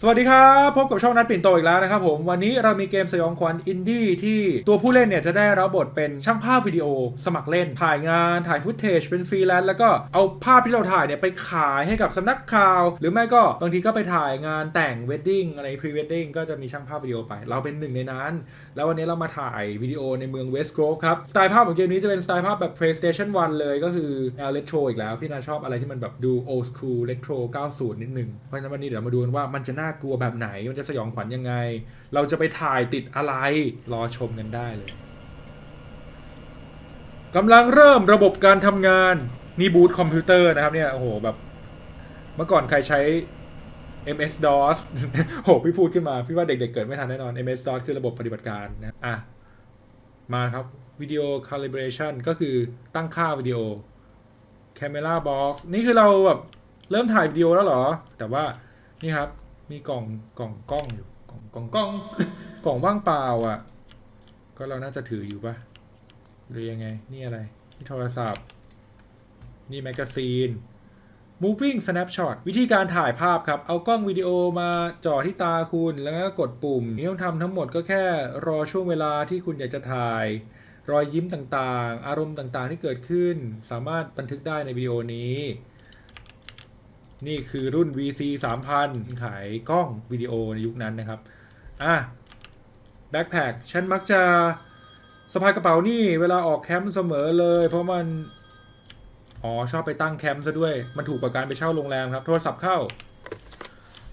สวัสดีครับ พบกับช่องนัดปิ่นโตอีกแล้วนะครับผมวันนี้เรามีเกมสยองขวัญอินดี้ที่ตัวผู้เล่นเนี่ยจะได้รับบทเป็นช่างภาพวิดีโอ สมัครเล่น ถ่ายงานถ่ายฟุตเทจเป็นฟรีแลนซ์แล้วก็เอาภาพที่เราถ่ายเนี่ยไปขายให้กับสำนักข่าว หรือไม่ก็บางทีก็ไปถ่ายงานแต่งเวดดิ้งอะไรพรีเวดดิ้งก็จะมีช่างภาพวิดีโอไป เราเป็นหนึ่งในนั้น แล้ววันนี้เรามาถ่ายวิดีโอในเมืองเวสต์โกรฟครับ สไตล์ภาพของเกมนี้จะเป็นสไตล์ภาพแบบ PlayStation 1 เลยก็คือแนวเ e โทรอีกแล้ว พี่นาชอบอะไรที่มันแบบดู old school retro 90 นิดนึง เพราะฉะนั้นวันนี้เดี๋ยวมาดูกันว่ามันจะน่ากลัวแบบไหนมันจะสยองขวัญยังไง เราจะไปถ่ายติดอะไรรอชมกันได้เลยกำลังเริ่มระบบการทำงานนี่บูตคอมพิวเตอร์นะครับเนี่ยโอ้โหแบบเมื่อก่อนใครใช้ MS DOS โหพี่พูดขึ้นมา พี่ว่าเด็กๆเกิดไม่ทันแน่นอน MS DOS คือระบบปฏิบัติการนะอะมาครับวิดีโอ calibration ก็คือตั้งค่าวิดีโอ camera box นี่คือเราแบบเริ่มถ่ายวิดีโอแล้วเหรอ แต่ว่านี่ครับ มีกล่องกล่องกล้องอยู่กล่องกล่องกล้องกล่องว่างเปล่าอะ ก็เราน่าจะถืออยู่ปะหรือยังไง นี่อะไร นี่โทรศัพท์ นี่แมกกาซีน moving snapshot วิธีการถ่ายภาพครับ เอากล้องวิดีโอมาจ่อที่ตาคุณ แล้วก็กดปุ่มที่ต้องทำทั้งหมดก็แค่รอช่วงเวลาที่คุณอยากจะถ่าย รอยยิ้มต่างๆ อารมณ์ต่างๆที่เกิดขึ้น สามารถบันทึกได้ในวิดีโอนี้ นี่คือรุ่น VC 3000 ขายกล้องวิดีโอในยุคนั้นนะครับ อะแบ็คแพคฉันมักจะสะพายกระเป๋านี่เวลาออกแคมป์เสมอเลย เพราะมัน อ๋อชอบไปตั้งแคมป์ซะด้วย มันถูกกว่าการไปเช่าโรงแรมครับ โทรศัพท์เข้า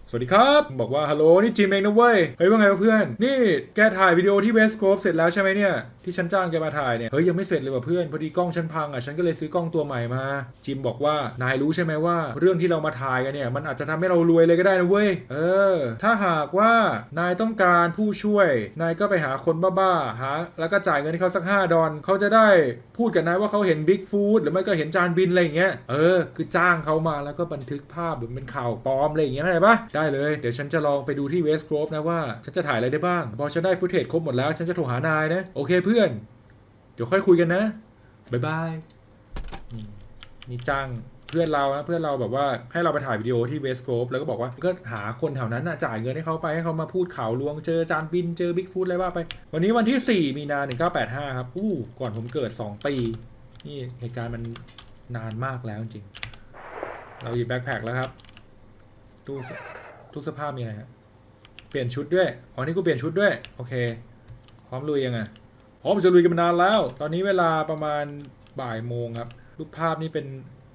สวัสดีครับ บอกว่าฮัลโหลนี่จิมเองนะเว้ย เฮ้ยว่าไงวะเพื่อน นี่แกถ่ายวิดีโอที่เวสโคฟเสร็จแล้วใช่ไหมเนี่ยที่ฉันจ้างแกมาถ่ายเนี่ยเฮ้ยยังไม่เสร็จเลยว่ะเพื่อนพอดีกล้องฉันพังอะฉันก็เลยซื้อกล้องตัวใหม่มา จิมบอกว่านายรู้ใช่ไหมว่า เรื่องที่เรามาถ่ายกันเนี่ยมันอาจจะทำให้เรารวยเลยก็ได้นะเว้ยเออ ถ้าหากว่านายต้องการผู้ช่วย นายก็ไปหาคนบ้าๆหาแล้วก็จ่ายเงินให้เขาสัก 5 ดอลเขาจะได้พูดกับนายว่าเขาเห็นบิ๊กฟู้ดหรือไม่ก็เห็นจานบินอะไรอย่างเงี้ยเออคือจ้างเขามาแล้วก็บันทึกภาพเหมือนเป็นข่าวปลอมอะไรอย่างเงี้ยเข้ปะได้เลยเดี๋ยวฉันจะลองไปดูที่เวสต์โกรฟนะว่าฉันจะถ่ายอะไรได้บ้างพอฉันได้ฟุตเทจครบหมดแล้วฉันจะโทรหานายนะโอเคเพื่อนเดี๋ยวค่อยคุยกันนะบายบายนี่จ้างเพื่อนเรานะเพื่อนเราแบบว่าให้เราไปถ่ายวิดีโอที่เวสโกรฟแล้วก็บอกว่าก็หาคนแถวนั้นนะจ่ายเงินให้เขาไปให้เขามาพูดข่าวลวงเจอจานบินเจอบิ๊กฟูดอะไรว่าไป วันนี้วันที่ 4 มีนา 1985 ครับ อู้ก่อนผมเกิด 2 ปี นี่เหตุการณ์มันนานมากแล้วจริง เราหยิบแบ็คแพคแล้วครับ ตู้เสื้อตู้เสื้อผ้ามีอะไรครับเปลี่ยนชุดด้วย อ๋อนี่กูเปลี่ยนชุดด้วย โอเค พร้อมลุยยังไง พร้อมจะลุยกันมานานแล้ว ตอนนี้เวลาประมาณบ่ายโมงครับ รูปภาพนี่เป็น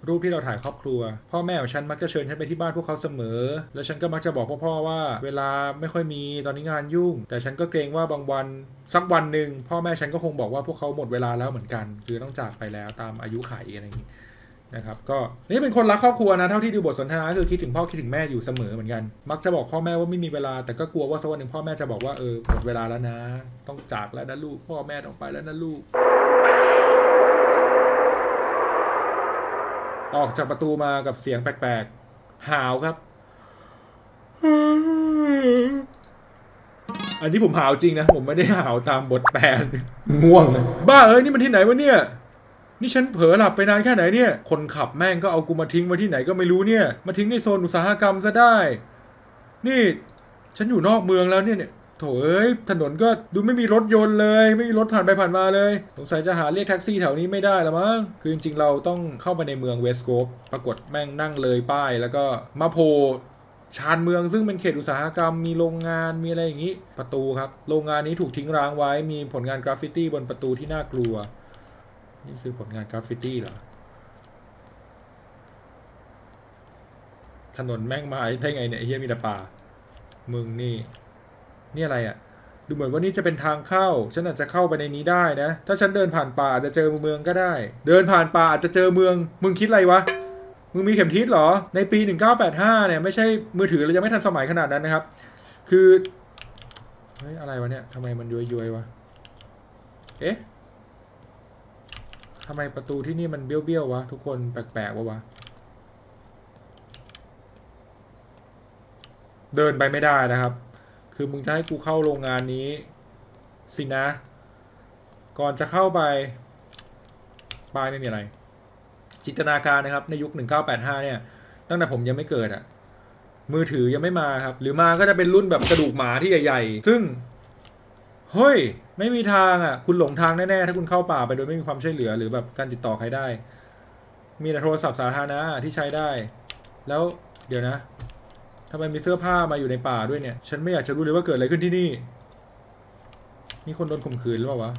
รูปที่เราถ่ายครอบครัว พ่อแม่ของฉันมักจะเชิญฉันไปที่บ้านพวกเขาเสมอ แล้วฉันก็มักจะบอกพ่อๆว่า เวลาไม่ค่อยมีตอนนี้งานยุ่ง แต่ฉันก็เกรงว่าบางวันสักวันหนึ่งพ่อแม่ฉันก็คงบอกว่าพวกเขาหมดเวลาแล้วเหมือนกัน คือต้องจากไปแล้วตามอายุขัยอะไรอย่างนี้ นะครับก็นี่เป็นคนรักครอบครัวนะเท่าที่ดูบทสนทนาคือคิดถึงพ่อคิดถึงแม่อยู่เสมอเหมือนกัน มักจะบอกพ่อแม่ว่าไม่มีเวลา แต่ก็กลัวว่าสักวันหนึ่งพ่อแม่จะบอกว่าเออหมดเวลาแล้วนะ ต้องจากแล้วนะลูกพ่อแม่ต้องไปแล้วนะลูก ออกจากประตูมากับเสียงแปลกๆหาวครับ อันนี้ผมหาวจริงนะผมไม่ได้หาวตามบทแปลง่วงเลยบ้าเอ้ยนี่มันที่ไหนวะเนี่ย นี่ฉันเผลอหลับไปนานแค่ไหนเนี่ย คนขับแม่งก็เอากูมาทิ้งไว้ที่ไหนก็ไม่รู้เนี่ย มาทิ้งในโซนอุตสาหกรรมซะได้ นี่ ฉันอยู่นอกเมืองแล้วเนี่ยเนี่ยโถเอ้ยถนนก็ดูไม่มีรถยนต์เลย ไม่มีรถผ่านไปผ่านมาเลยสงสัยจะหาเรียกแท็กซี่แถวนี้ไม่ได้ละมั้งคือจริงๆเราต้องเข้าไปในเมืองเวสต์โกฟปรากฏแม่งนั่งเลยป้าย แล้วก็มาโผล่ชานเมืองซึ่งเป็นเขตอุตสาหกรรมมีโรงงานมีอะไรอย่างนี้ ประตูครับ โรงงานนี้ถูกทิ้งร้างไว้มีผลงานกราฟฟิตี้บนประตูที่น่ากลัว นี่คือผลงานกราฟฟิตี้เหรอ ถนนแม่งไม้ได้ไงเนี่ยเฮียมีแต่ป่า มึงนี่ นี่อะไรอะ่ะ ดูเหมือนว่านี่จะเป็นทางเข้า ฉันอาจจะเข้าไปในนี้ได้นะ ถ้าฉันเดินผ่านป่าอาจจะเจอเมืองก็ได้ เดินผ่านป่าอาจจะเจอเมือง มึงคิดอะไรวะ มึงมีเข็มทิศเหรอ ในปี 1985 เนี่ยไม่ใช่มือถือเรายังไม่ทันสมัยขนาดนั้นนะครับ คือ เฮ้ยอะไรวะเนี่ยทำไมมันย้วยๆวะ เอ๊ะ ทำไมประตูที่นี่มันเบี้ยวๆวะ ทุกคนแปลกๆวะวะ เดินไปไม่ได้นะครับ คือมึงจะให้กูเข้าโรงงานนี้ สินะ ก่อนจะเข้าไปป้ายไม่มีอะไร จินตนาการนะครับ ในยุค 1985 เนี่ย ตั้งแต่ผมยังไม่เกิดอะ่ะมือถือยังไม่มาครับ หรือมาก็จะเป็นรุ่นแบบกระดูกหมาที่ใหญ่ ๆ ซึ่ง เฮ้ย ไม่มีทางอะ คุณหลงทางแน่ ๆ ถ้าคุณเข้าป่าไปโดยไม่มีความช่วยเหลือหรือแบบการติดต่อใครได้ มีแต่โทรศัพท์สาธารณะที่ใช้ได้ แล้วเดี๋ยวนะทำไมมีเสื้อผ้ามาอยู่ในป่าด้วยเนี่ย ฉันไม่อยากจะรู้เลยว่าเกิดอะไรขึ้นที่นี่ มีคนโดนข่มขืนหรือเปล่าวะ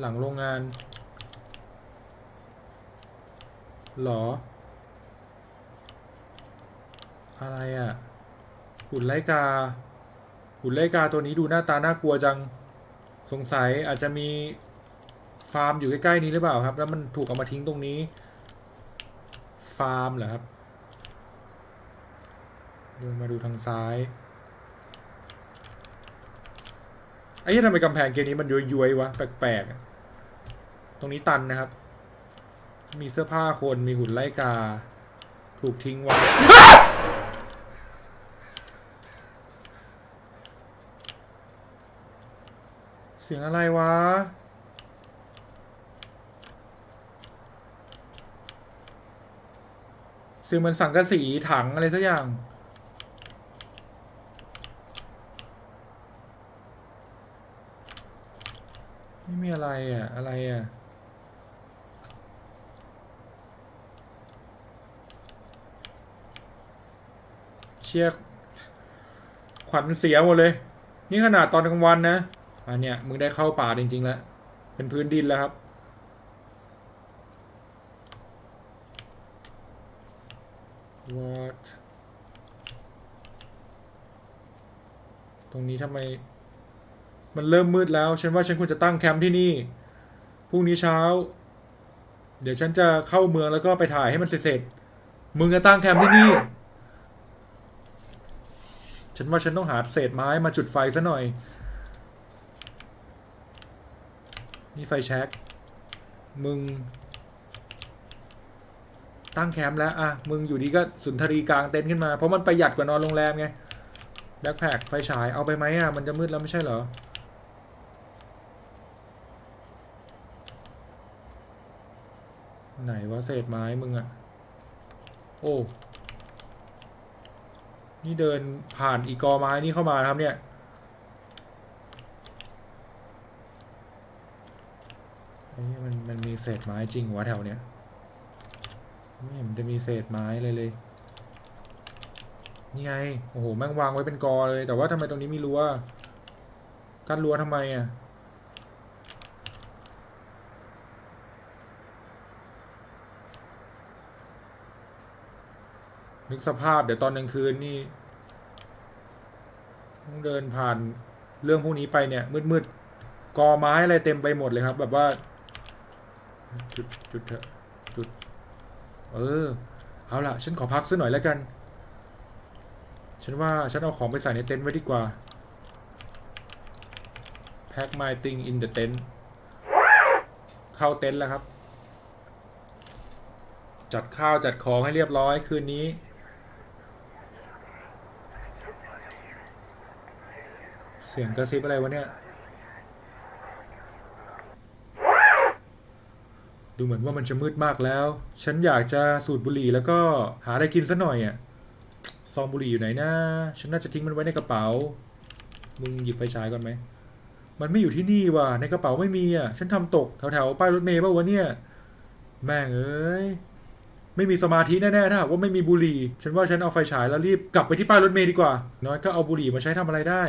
หลังโรงงานหรอ อะไรอะ่ะหุ่นไลกาหุ่นไลกาตัวนี้ดูหน้าตาน่ากลัวจัง สงสัยอาจจะมีฟาร์มอยู่ใกล้ๆนี้หรือเปล่าครับ แล้วมันถูกเอามาทิ้งตรงนี้ ฟาร์มเหรอครับเดินมาดูทางซ้ายไอ้ยี่ทำไมกำแพงเกมนี้มันย้วยๆวะ แปลกๆ ตรงนี้ตันนะครับ มีเสื้อผ้าคนมีหุ่นไล่กา ถูกทิ้งไว้ เสียงอะไรวะ เสียงเหมือนสังกะสีถังอะไรสักอย่าง ไม่มีอะไรอะ อะไรอะเชียกขวัญเสียหมดเลย นี่ขนาดตอนกลางวันนะ อันเนี้ยมึงได้เข้าป่าจริง ๆ แล้ว เป็นพื้นดินแล้วครับ what ตรงนี้ทำไม มันเริ่มมืดแล้ว ฉันว่าฉันควรจะตั้งแคมป์ที่นี่พรุ่งนี้เช้า เดี๋ยวฉันจะเข้าเมืองแล้วก็ไปถ่ายให้มันเสร็จๆมึงจะตั้งแคมป์ที่นี่ ฉันว่าฉันต้องหาเศษไม้มาจุดไฟซะหน่อย นี่ไฟแช็กมึง ตั้งแคมป์แล้วอะมึงอยู่ดีก็สุนทรีกลางเต็นท์ขึ้นมา เพราะมันประหยัดกว่านอนโรงแรมไงแบ็คแพคไฟฉายเอาไปไหมอะ มันจะมืดแล้วไม่ใช่เหรอ ไหนวะเศษไม้มึงอะ โอ้ นี่เดินผ่านอีกอไม้นี่เข้ามาครับเนี่ย ไอ้เหี้ยมันมันมี เศษไม้จริงหรอวะแถวเนี้ย ไม่เห็นมันจะมีเศษไม้เลยเลย นี่ไง โอ้โห แม่งวางไว้เป็นกอเลย แต่ว่าทำไมตรงนี้มีรั้ว กั้นรั้วทำไมอะนึกสภาพเดี๋ยวตอนกลางคืนนี่ต้องเดินผ่านเรื่องพวกนี้ไปเนี่ย มืดๆกอไม้อะไรเต็มไปหมดเลยครับ แบบว่า จุดจุดเถอะจุด เออ เอาละฉันขอพักสักหน่อยแล้วกัน ฉันว่าฉันเอาของไปใส่ในเต็นท์ไว้ดีกว่า pack my thing in the tent เข้าเต็นท์แล้วครับ จัดข้าวจัดของให้เรียบร้อยคืนนี้ เสียงกระซิบอะไรวะเนี่ย ดูเหมือนว่ามันจะมืดมากแล้ว ฉันอยากจะสูดบุหรี่แล้วก็หาอะไรกินสัหน่อยอะซองบุหรี่อยู่ไหนนะ ฉันน่าจะทิ้งมันไว้ในกระเป๋า มึงหยิบไฟฉายก่อนไหม มันไม่อยู่ที่นี่ว่ะ ในกระเป๋าไม่มีอะ ฉันทำตกแถวๆป้ายรถเมย์ป่าวะเนี่ย แม่งเอ้ย ไม่มีสมาธิแน่ๆถ้าหากว่าไม่มีบุหรี่ ฉันว่าฉันเอาไฟฉายแล้วรีบกลับไปที่ป้ายรถเมย์ดีกว่า น้อยก็เอาบุหรี่มาใช้ทำอะไรได้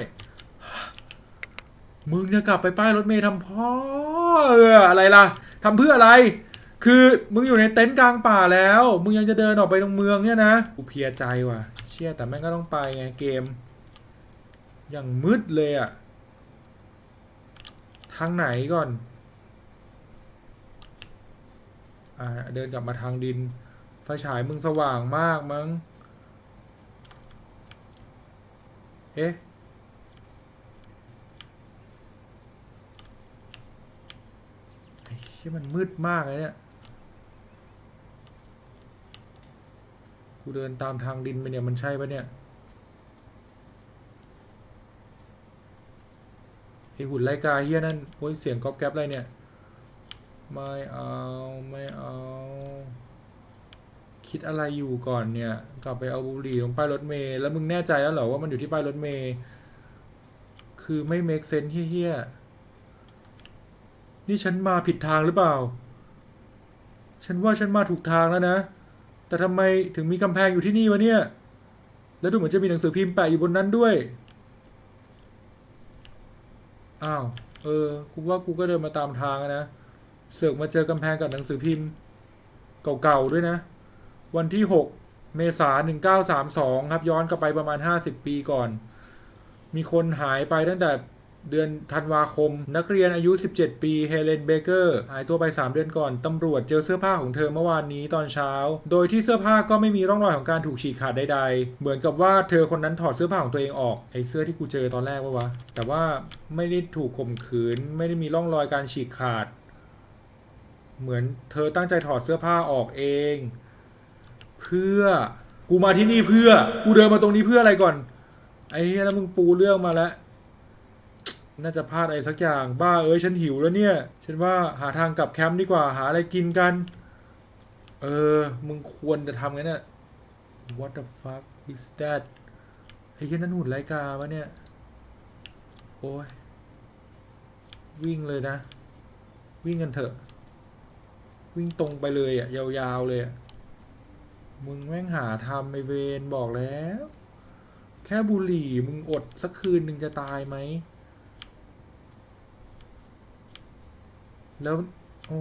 มึงจะกลับไปป้ายรถเมย์ทำพ่อเอออะไรล่ะทำเพื่ออะไร คือมึงอยู่ในเต็นท์กลางป่าแล้ว มึงยังจะเดินออกไปตรงเมืองเนี่ยนะกูเพียใจว่ะ เชี่ยแต่แม่งก็ต้องไปไงเกม อย่างมืดเลยอะทางไหนก่อน อ่าเดินกลับมาทางดิน ไฟฉายมึงสว่างมากมั้ง เอ๊ะ ไอ้ ที่มันมืดมากเลยเนี่ย กูเดินตามทางดินไปเนี่ยมันใช่ปะเนี่ย ไอหุ่นไลกาเฮียนั่นโอ้ยเสียงก๊อบแก๊บอะไรเนี่ย ไม่เอาไม่เอา คิดอะไรอยู่ก่อนเนี่ย กลับไปเอาบุหรี่ลงป้ายรถเมล์แล้วมึงแน่ใจแล้วเหรอว่ามันอยู่ที่ป้ายรถเมล์คือไม่ make sense เฮี้ย นี่ฉันมาผิดทางหรือเปล่า ฉันว่าฉันมาถูกทางแล้วนะ แต่ทำไมถึงมีกำแพงอยู่ที่นี่วะเนี่ย แล้วดูเหมือนจะมีหนังสือพิมพ์แปะอยู่บนนั้นด้วย อ้าว เออ กูว่ากูก็เดินมาตามทางนะ เสือกมาเจอกำแพงกับหนังสือพิมพ์ เก่าๆด้วยนะ วันที่6เมษายน1932ครับ ย้อนกลับไปประมาณ50ปีก่อน มีคนหายไปตั้งแต่ เดือนธันวาคม นักเรียนอายุ 17 ปีเฮเลนเบเกอร์หายตัวไป 3 เดือนก่อน ตำรวจเจอเสื้อผ้าของเธอเมื่อวานนี้ตอนเช้า โดยที่เสื้อผ้าก็ไม่มีร่องรอยของการถูกฉีกขาดใดๆ เหมือนกับว่าเธอคนนั้นถอดเสื้อผ้าของตัวเองออกไอเสื้อที่กูเจอตอนแรกวะวะ แต่ว่าไม่ได้ถูกข่มขืน ไม่ได้มีร่องรอยการฉีกขาด เหมือนเธอตั้งใจถอดเสื้อผ้าออกเอง เพื่อกูมาที่นี่เพื่อ กูเดินมาตรงนี้เพื่ออะไรก่อน ไอ้เหี้ยแล้วมึงปูเรื่องมาแล้ว น่าจะพลาดอะไรสักอย่างบ้าเอ้ยฉันหิวแล้วเนี่ย ฉันว่าหาทางกลับแคมป์ดีกว่าหาอะไรกินกัน เออ มึงควรจะทำไงั้นน่ะ What the fuck is that ไอ้เหี้ยนั่นหุ่นไรกาวะเนี่ย โอ้ย วิ่งเลยนะ วิ่งกันเถอะ วิ่งตรงไปเลยอะยาวๆเลยอะมึงแม่งหาทำไอเวนบอกแล้ว แค่บุหรี่มึงอดสักคืนหนึ่งจะตายไหม แล้วโอ้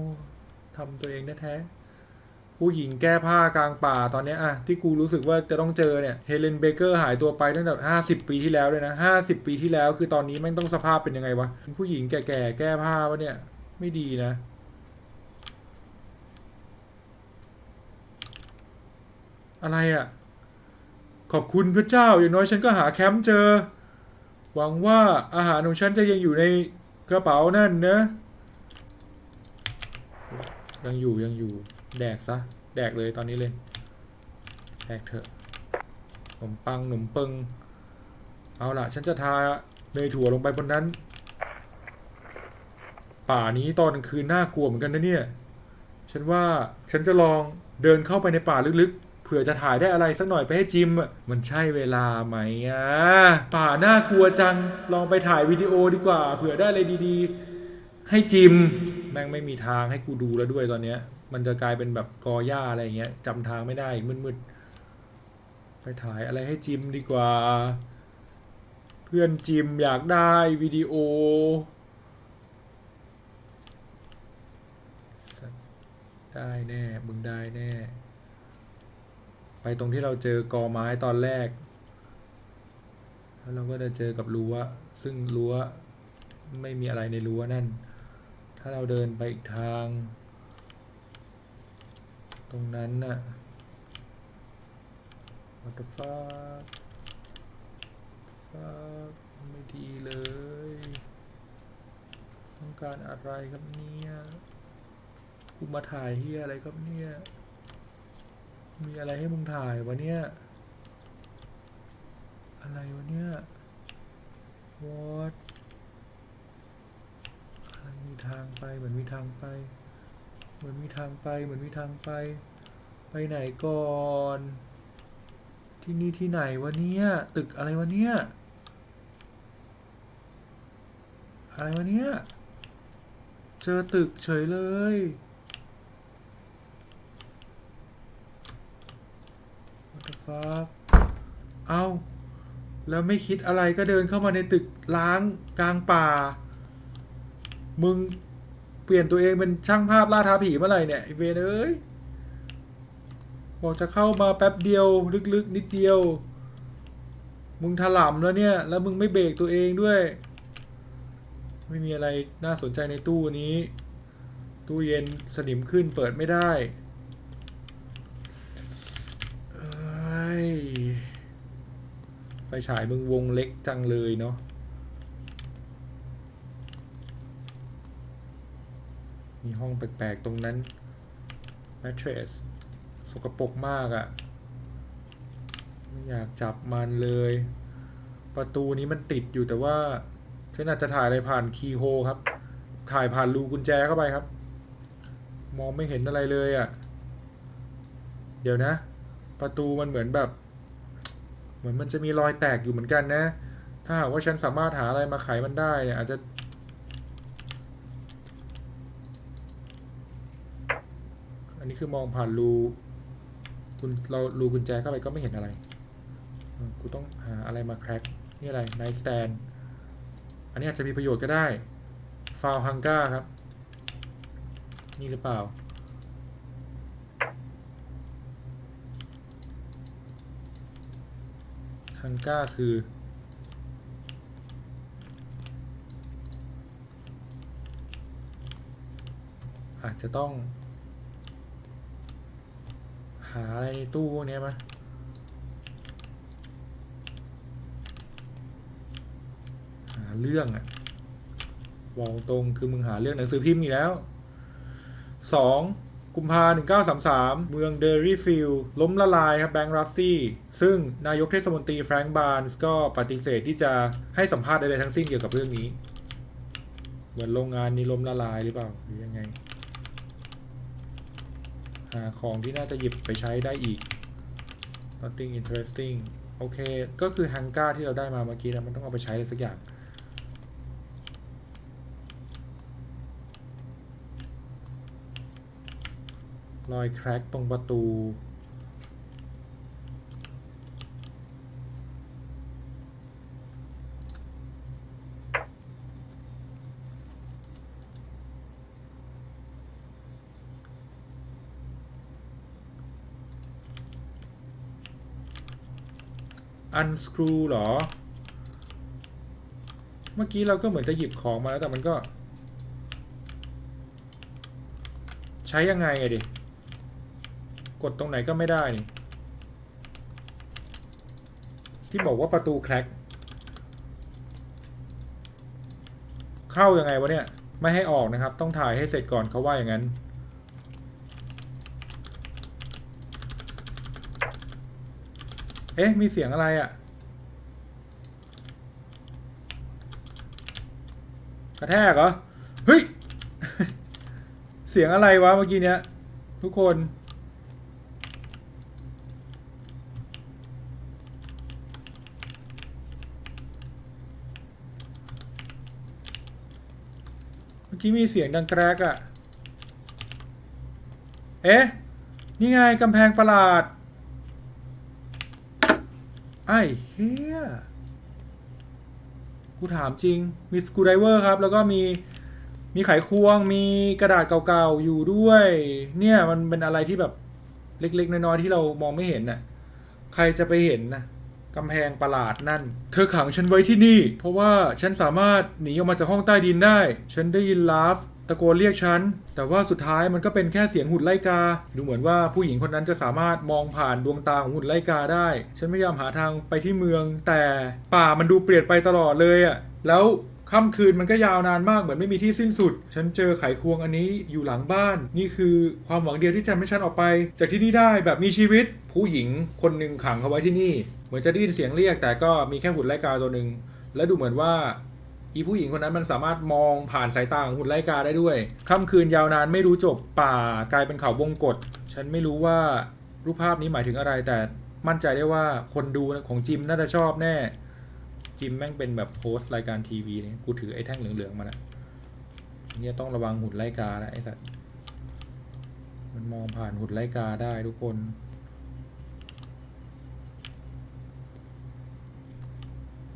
ทำตัวเองแท้ๆผู้หญิงแก้ผ้ากลางป่าตอนเนี้ยอะที่กูรู้สึกว่าจะต้องเจอเนี่ยเฮเลนเบเกอร์หายตัวไปตั้งแต่ห้าสิบปีที่แล้วเลยนะห้าสิบปีที่แล้วคือตอนนี้แม่งต้องสภาพเป็นยังไงวะผู้หญิงแก่ๆแก้ผ้าวะเนี่ย ไม่ดีนะอะไรอะ่ะ ขอบคุณพระเจ้าอย่างน้อยฉันก็หาแคมป์เจอ หวังว่าอาหารของฉันจะยังอยู่ในกระเป๋านั่นนะ ยังอยู่ยังอยู่ แดกซะ แดกเลยตอนนี้เลย แดกเถอะขนมปังขนมปิงเอาล่ะ ฉันจะทาเนยถั่วลงไปบนนั้น ป่านี้ตอนคืนน่ากลัวเหมือนกันนะเนี่ย ฉันว่าฉันจะลองเดินเข้าไปในป่าลึกๆ เผื่อจะถ่ายได้อะไรสักหน่อยไปให้จิม มันใช่เวลาไหมอะ ป่าน่ากลัวจัง ลองไปถ่ายวิดีโอดีกว่า เผื่อได้อะไรดีๆ ให้จิม แม่งไม่มีทางให้กูดูแล้วด้วยตอนเนี้ย มันจะกลายเป็นแบบกอหญ้าอะไรเงี้ยจำทางไม่ได้มืดๆไปถ่ายอะไรให้จิมดีกว่า เพื่อนจิมอยากได้วิดีโอได้แน่ มึงได้แน่ ไปตรงที่เราเจอกอไม้ตอนแรก แล้วเราก็จะเจอกับรั้ว ซึ่งรั้ว ไม่มีอะไรในรั้วนั่น ถ้าเราเดินไปอีกทาง ตรงนั้นน่ะ what the fuck fuck ไม่ดีเลย ต้องการอะไรครับเนี่ยกูมาถ่ายเฮียอะไรครับเนี่ย มีอะไรให้มึงถ่ายวะเนี่ย อะไรวะเนี่ย what อะไรมีทางไป เหมือนมีทางไป เหมือนมีทางไป เหมือนมีทางไป ไปไหนก่อน ที่นี่ที่ไหนวะเนี่ย ตึกอะไรวะเนี่ย อะไรวะเนี่ย เจอตึกเฉยเลย What the fuck เอาแล้วไม่คิดอะไรก็เดินเข้ามาในตึกล้างกลางป่า มึง ลี่ยนตัวเองเป็นช่างภาพล่าท้าผีเมื่อไหร่เนี่ยเวนเอ้ยบอกจะเข้ามาแป๊บเดียวลึกๆนิดเดียว มึงถล่มแล้วเนี่ย แล้วมึงไม่เบรกตัวเองด้วย ไม่มีอะไรน่าสนใจในตู้นี้ ตู้เย็นสนิมขึ้นเปิดไม่ได้เอ้ไฟฉายมึงวงเล็กจังเลยเนาะ มีห้องแปลกๆ ตรงนั้น mattress สกปรกมากอะ่ะ ไม่อยากจับมันเลย ประตูนี้มันติดอยู่แต่ว่าฉันอาจจะถ่ายอะไรผ่านคีย์โฮครับ ถ่ายผ่านรูกุญแจเข้าไปครับ มองไม่เห็นอะไรเลยอะ่ะ เดี๋ยวนะ ประตูมันเหมือนแบบ เหมือนมันจะมีรอยแตกอยู่เหมือนกันนะ ถ้าหากว่าฉันสามารถหาอะไรมาไขมันได้เนี่ยอาจจะ อันนี้คือมองผ่านรูคุณเรารูกุญแจเข้าไปก็ไม่เห็นอะไรกูต้องหาอะไรมาแคร็กนี่อะไรไนท์สแตนอันนี้อาจจะมีประโยชน์ก็ได้ฟาวฮังกาครับ นี่หรือเปล่า ฮังก้าคือ อาจจะต้อง หาอะไรในตู้พวกนี้มั้ยหาเรื่องอะวองตรงคือมึงหาเรื่องหนังสือพิมพ์อีกแล้วสองกุมภาหนึ่งเก้าสามสามเมืองเดอรี่ฟิลด์ล้มละลายครับแบงค์รัฟซี่ ซึ่งนายกเทศมนตรีแฟรงค์บาร์นส์ก็ปฏิเสธที่จะให้สัมภาษณ์ใดๆทั้งสิ้นเกี่ยวกับเรื่องนี้ เหมือนโรงงานนี้ล้มละลายหรือเปล่าหรือยังไง หาของที่น่าจะหยิบไปใช้ได้อีก nothing interesting โอเค ก็คือฮังก้าที่เราได้มาเมื่อกี้นะมันต้องเอาไปใช้สักอย่าง รอยแคร็กตรงประตู อันสครูเหรอ เมื่อกี้เราก็เหมือนจะหยิบของมาแล้วแต่มันก็ ใช้ยังไงอะดิ กดตรงไหนก็ไม่ได้นี่ ที่บอกว่าประตูแคร็กเข้ายังไงวะเนี่ย ไม่ให้ออกนะครับ ต้องถ่ายให้เสร็จก่อนเขาว่าอย่างนั้น เอ๊ะ มีเสียงอะไรอะ่ะ กระแทกเหรอ เฮ้ย เสียงอะไรวะเมื่อกี้เนี้ย ทุกคน เมื่อกี้มีเสียงดังแกรกอะเอ๊ะ นี่ไงกำแพงประหลาด ไอ้เฮียกูถามจริง มีสกูไดเวอร์ครับ แล้วก็มีมีไขควง มีกระดาษเก่าๆอยู่ด้วย เนี่ยมันเป็นอะไรที่แบบเล็กๆน้อยๆที่เรามองไม่เห็นน่ะ ใครจะไปเห็นนะกำแพงประหลาดนั่น เธอขังฉันไว้ที่นี่ เพราะว่าฉันสามารถหนีออกมาจากห้องใต้ดินได้ ฉันได้ยินลาฟ ตะโกนเรียกฉัน แต่ว่าสุดท้ายมันก็เป็นแค่เสียงหุ่นไล่กา ดูเหมือนว่าผู้หญิงคนนั้นจะสามารถมองผ่านดวงตาของหุ่นไล่กาได้ ฉันพยายามหาทางไปที่เมือง แต่ป่ามันดูเปลี่ยนไปตลอดเลยอะแล้วค่ำคืนมันก็ยาวนานมากเหมือนไม่มีที่สิ้นสุด ฉันเจอไขควงอันนี้อยู่หลังบ้าน นี่คือความหวังเดียวที่จะให้ฉันออกไป จากที่นี่ได้แบบมีชีวิต ผู้หญิงคนหนึ่งขังเขาไว้ที่นี่ เหมือนจะได้ยินเสียงเรียก แต่ก็มีแค่หุ่นไล่กาตัวหนึ่งและดูเหมือนว่า อีผู้หญิงคนนั้นมันสามารถมองผ่านสายตาของหุ่นไล่กาได้ด้วย ค่ำคืนยาวนานไม่รู้จบป่ากลายเป็นเขาวงกฏฉันไม่รู้ว่ารูปภาพนี้หมายถึงอะไร แต่มั่นใจได้ว่าคนดูของจิมน่าจะชอบแน่ จิมแม่งเป็นแบบโฮสต์รายการทีวีเนี่ยกูถือไอ้แท่งเหลืองๆมานะเนี่ยต้องระวังหุ่นไล่กาแล้วไอ้สัตว์มันมองผ่านหุ่นไล่กาได้ทุกคน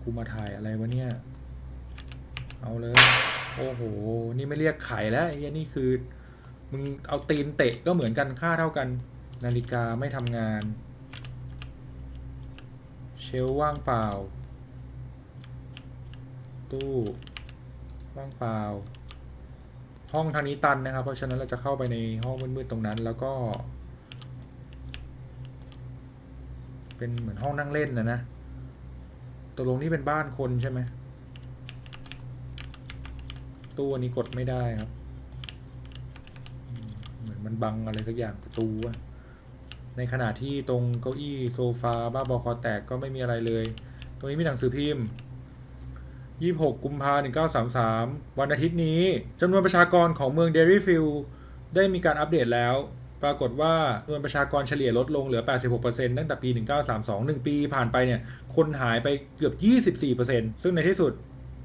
กูมาถ่ายอะไรวะเนี่ย เอาเลย โอ้โห นี่ไม่เรียกไข่แล้วไอ้เหี้ยนี่คือ มึงเอาตีนเตะก็เหมือนกันค่าเท่ากัน นาฬิกาไม่ทำงาน เชลว่างเปล่า ตู้ว่างเปล่า ห้องทางนี้ตันนะครับ เพราะฉะนั้นเราจะเข้าไปในห้องมืดๆตรงนั้นแล้วก็ เป็นเหมือนห้องนั่งเล่นนะนะตกลงนี่เป็นบ้านคนใช่ไหม ตู้อันนี้กดไม่ได้ครับ เหมือนมันบังอะไรสักอย่างประตูอะในขณะที่ตรงเก้าอี้โซฟาบ้าบอคอแตกก็ไม่มีอะไรเลย ตรงนี้มีหนังสือพิมพ์26 กุมภาพันธ์1933 วันอาทิตย์นี้จำนวนประชากรของเมืองเดริฟิลได้มีการอัปเดตแล้ว ปรากฏว่าจำนวนประชากรเฉลี่ยลดลงเหลือ 86%ตั้งแต่ปี 1932 1 ปีผ่านไปเนี่ย คนหายไปเกือบ 24%ซึ่งในที่สุด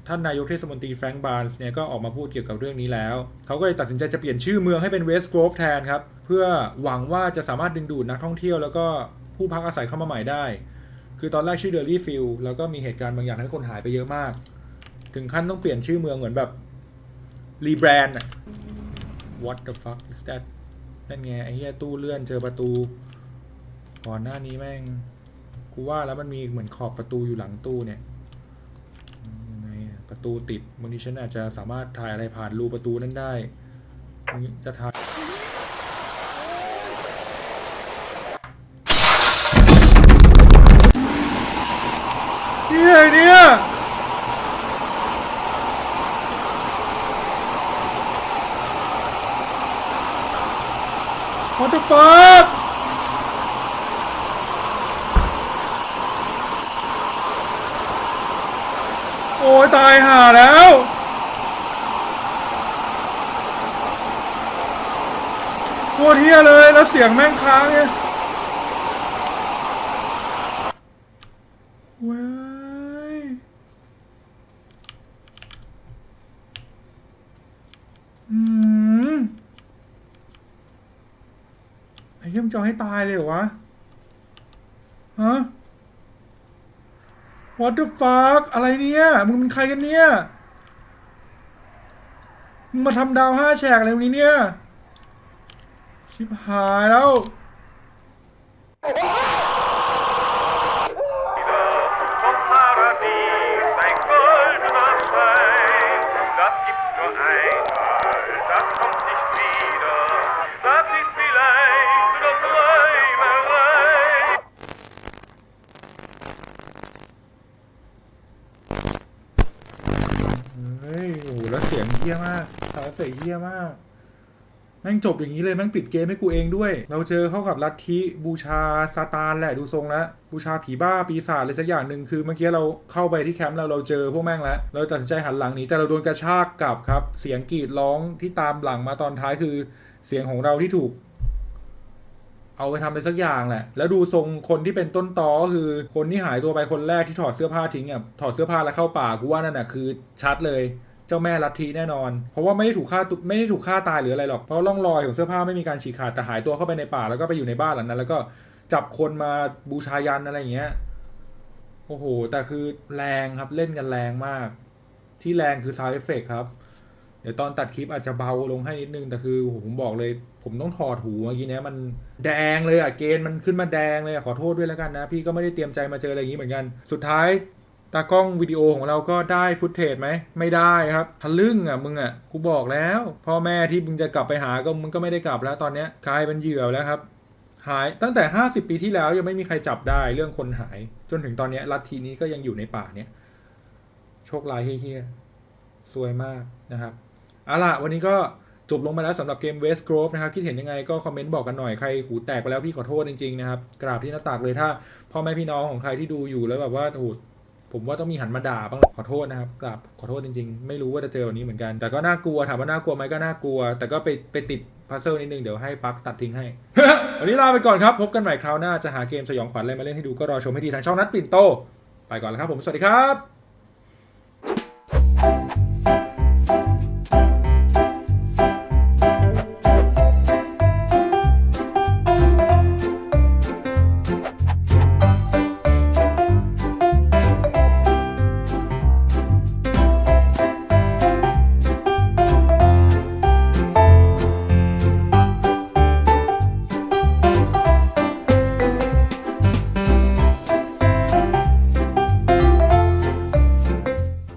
ท่านนายกเทศมนตรีแฟรงค์บาร์นส์เนี่ยก็ออกมาพูดเกี่ยวกับเรื่องนี้แล้ว เขาก็เลยตัดสินใจจะเปลี่ยนชื่อเมืองให้เป็นเวสต์โกรฟแทนครับ เพื่อหวังว่าจะสามารถดึงดูดนักท่องเที่ยวแล้วก็ผู้พักอาศัยเข้ามาใหม่ได้ คือตอนแรกชื่อเดอร์ลี่ฟิลแล้วก็มีเหตุการณ์บางอย่างทำให้คนหายไปเยอะมาก ถึงขั้นต้องเปลี่ยนชื่อเมืองเหมือนแบบรีแบรนด์ What the fuck is that นั่นไงไอ้เหี้ยตู้เลื่อนเจอประตู ก่อนหน้านี้แม่งกูว่าแล้วมันมีเหมือนขอบประตูอยู่หลังตู้เนี่ย ประตูติดบางทีฉันอาจจะสามารถถ่ายอะไรผ่านรูประตูนั้นได้นี่จะถ่ายนี่ไงเนี่ย What the fuck โอ้ย ตายห่าแล้ว โคตรเฮียเลยแล้วเสียงแม่งค้างเนี่ยเว้ยอืมไอ้เหี้ยมงจอาให้ตายเลยเหรอวะ ฮะ What the fuck อะไรเนี่ย มึงเป็นใครกันเนี่ย มึงมาทำดาวห้าแฉกอะไรวันนี้เนี่ย ชิบหายแล้ว เฮ้ยโอ้โหแล้วเสียงเฮี้ยมากสายเฟกเฮี้ยมากแม่งจบอย่างนี้เลยแม่งปิดเกมให้กูเองด้วย เราเจอเข้ากับลัทธิบูชาซาตานแหละดูทรงแล้วบูชาผีบ้าปีศาจอะไรสักอย่างหนึ่งคือเมื่อกี้เราเข้าไปที่แคมป์เราเราเจอพวกแม่งแล้วเราตัดสินใจหันหลังหนีแต่เราโดนกระชากกลับครับ เสียงกรีดร้องที่ตามหลังมาตอนท้ายคือ เสียงของเราที่ถูก เอาไปทำอะไรสักอย่างแหละ แล้วดูทรงคนที่เป็นต้นตอก็คือคนที่หายตัวไปคนแรกที่ถอดเสื้อผ้าทิ้งอะถอดเสื้อผ้าแล้วเข้าป่ากูว่านั่นน่ะคือชัดเลยเจ้าแม่ลัทธิแน่นอน เพราะว่าไม่ได้ถูกฆ่าไม่ได้ถูกฆ่าตายหรืออะไรหรอก เพราะร่องรอยของเสื้อผ้าไม่มีการฉีกขาดแต่หายตัวเข้าไปในป่าแล้วก็ไปอยู่ในบ้านหลังนั้น แล้วก็จับคนมาบูชายันอะไรอย่างเงี้ย โอ้โห แต่คือแรงครับเล่นกันแรงมาก ที่แรงคือ sound effect ครับ เดี๋ยวตอนตัดคลิปอาจจะเบาลงให้นิดนึง แต่คือผมบอกเลย ผมต้องถอดหูเมื่อกี้เนี้ยมันแดงเลยอะเกณฑ์มันขึ้นมาแดงเลยอะขอโทษด้วยแล้วกันนะ พี่ก็ไม่ได้เตรียมใจมาเจออะไรอย่างนี้เหมือนกัน สุดท้ายตากล้องวิดีโอของเราก็ได้ฟุตเทจไหมไม่ได้ครับทะลึ่งอะมึงอะกูบอกแล้วพ่อแม่ที่มึงจะกลับไปหาก็มึงก็ไม่ได้กลับแล้วตอนเนี้ยกลายเป็นเหยื่อแล้วครับ หายตั้งแต่ 50 ปีที่แล้วยังไม่มีใครจับได้เรื่องคนหาย จนถึงตอนเนี้ยลัทธินี้ก็ยังอยู่ในป่าเนี้ยโชคร้ายเฮี้ยๆซวยมากนะครับเอาล่ะวันนี้ก็ จบลงไปแล้วสำหรับเกม West Grove นะครับ คิดเห็นยังไงก็คอมเมนต์บอกกันหน่อยใครหูแตกไปแล้วพี่ขอโทษจริงๆนะครับ กราบที่หน้าตักเลยถ้าพ่อแม่พี่น้องของใครที่ดูอยู่แล้วแบบว่าโอ้โหผมว่าต้องมีหันมาด่าบ้างขอโทษนะครับกราบขอโทษจริงๆ ไม่รู้ว่าจะเจอแบบนี้เหมือนกัน แต่ก็น่ากลัวถามว่าน่ากลัวไหมก็น่ากลัว แต่ก็ไปไปติดพัซเซิลนิดนึงเดี๋ยวให้ปักตัดทิ้งให้วันนี้ลาไปก่อนครับพบกันใหม่คราวหน้าจะหาเกมสยองขวัญอะไรมาเล่นให้ดูก็รอชมให้ดีทางช่องนัดปิ่นโต ไปก่อนแล้วครับผมสวัสดีครับ